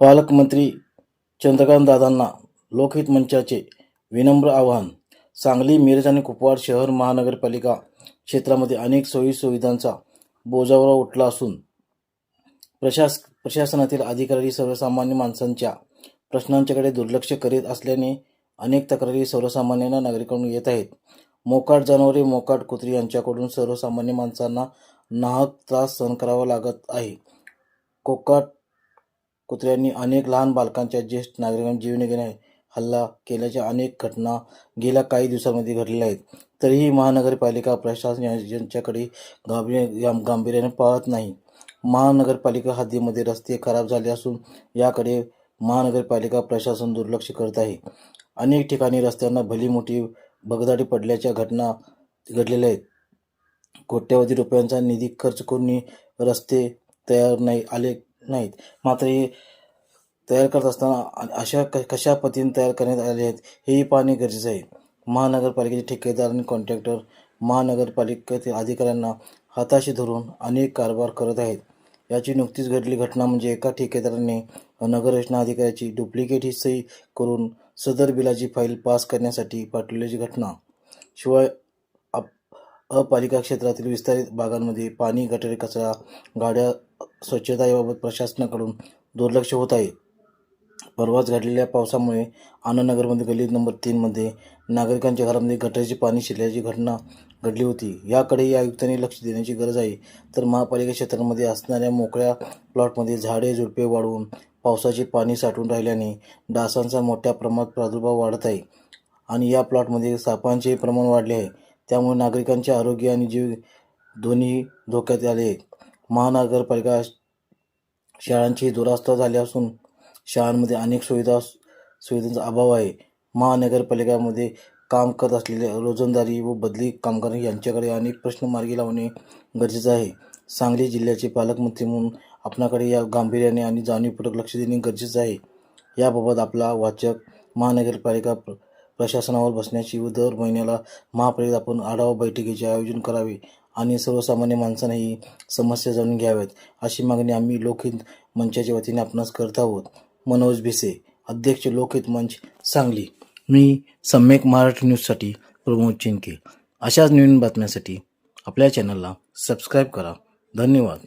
पालकमंत्री चंद्रकांत दादांना लोकहित मंचाचे विनम्र आवाहन. सांगली मिरज आणि कुपवाड शहर महानगरपालिका क्षेत्रामध्ये अनेक सोयी सुविधांचा बोजावर उठला असून प्रशास प्रशासनातील अधिकारी सर्वसामान्य माणसांच्या प्रश्नांच्याकडे दुर्लक्ष करीत असल्याने अनेक तक्रारी सर्वसामान्यांना नागरिकांकडून येत आहेत. मोकाट जनावरे मोकाट कुत्री यांच्याकडून सर्वसामान्य माणसांना नाहक त्रास सहन करावा लागत आहे. कोकाट कुत्र्यांनी अनेक लहान बालकांच्या ज्येष्ठ नागरिकांना जीवने घेणे हल्ला केल्याच्या अनेक घटना गेल्या काही दिवसांमध्ये घडलेल्या आहेत. तरीही महानगरपालिका प्रशासन यांच्याकडे गांभीर्य गांभीर्याने पाहत नाही महानगरपालिका हद्दीमध्ये रस्ते खराब झाले असून याकडे महानगरपालिका प्रशासन दुर्लक्ष करत आहे. अनेक ठिकाणी रस्त्यांना भली मोठी भगदाडी पडल्याच्या घटना घडलेल्या आहेत. कोट्यवधी रुपयांचा निधी खर्च करूनही रस्ते तयार नाही आले. नाहीत. मात्र हे तयार करत असताना अशा क कशा पद्धतीने तयार करण्यात आले आहेत हेही पाहणे गरजेचे आहे. महानगरपालिकेचे ठेकेदार आणि कॉन्ट्रॅक्टर महानगरपालिकेतील अधिकाऱ्यांना हाताशी धरून अनेक कारभार करत आहेत. याची नुकतीच घडली घटना म्हणजे एका ठेकेदाराने नगररचना अधिकाऱ्याची डुप्लिकेट ही सही करून सदर बिलाची फाईल पास करण्यासाठी पाठवल्याची घटना. शिवाय अप- अपालिका क्षेत्रातील विस्तारित भागांमध्ये पाणी गटारी कचरा गाड्या स्वच्छता याबाबत प्रशासनाकडून दुर्लक्ष होत आहे. परवाच घडलेल्या पावसामुळे आनंदनगरमध्ये गल्ली नंबर तीनमध्ये नागरिकांच्या घरामध्ये गटारीचे पाणी शिरल्याची घटना घडली होती. याकडेही आयुक्तांनी लक्ष देण्याची गरज आहे. तर महापालिका क्षेत्रामध्ये असणाऱ्या मोकळ्या प्लॉटमध्ये झाडे झुडपे वाढवून पावसाचे पाणी साठून राहिल्याने डासांचा मोठ्या प्रमाणात प्रादुर्भाव वाढत आहे आणि या प्लॉटमध्ये सापांचे प्रमाण वाढले आहे. त्यामुळे नागरिकांचे आरोग्य आणि जीव दोन्ही धोक्यात आले आहे. महानगरपालिका शाळांची दुरावस्था झाली असून शाळांमध्ये अनेक सुविधा सुविधांचा अभाव आहे. महानगरपालिकामध्ये काम करत असलेले रोजंदारी व बदली कामगार यांच्याकडे अनेक प्रश्न मार्गी लावणे गरजेचं आहे. सांगली जिल्ह्याचे पालकमंत्री म्हणून आपणाकडे या गांभीर्याने आणि जाणीवपूर्वक लक्ष देणे गरजेचं आहे. याबाबत आपला वाचक महानगरपालिका प्र प्रशासनावर बसण्याची व दर महिन्याला महापालिकेत आपण आढावा बैठकीचे आयोजन करावे आणि सर्वसामान्य माणसांना ही समस्या जाणून घ्याव्यात अशी मागणी आम्ही लोकहित मंचाच्या वतीने आपणास करत आहोत. मनोज भिसे अध्यक्ष लोकहित मंच सांगली. मी सम्यक महाराष्ट्र न्यूजसाठी प्रमोद चिंके अशाच नवीन बातम्यांसाठी आपल्या चॅनलला सबस्क्राईब करा. धन्यवाद.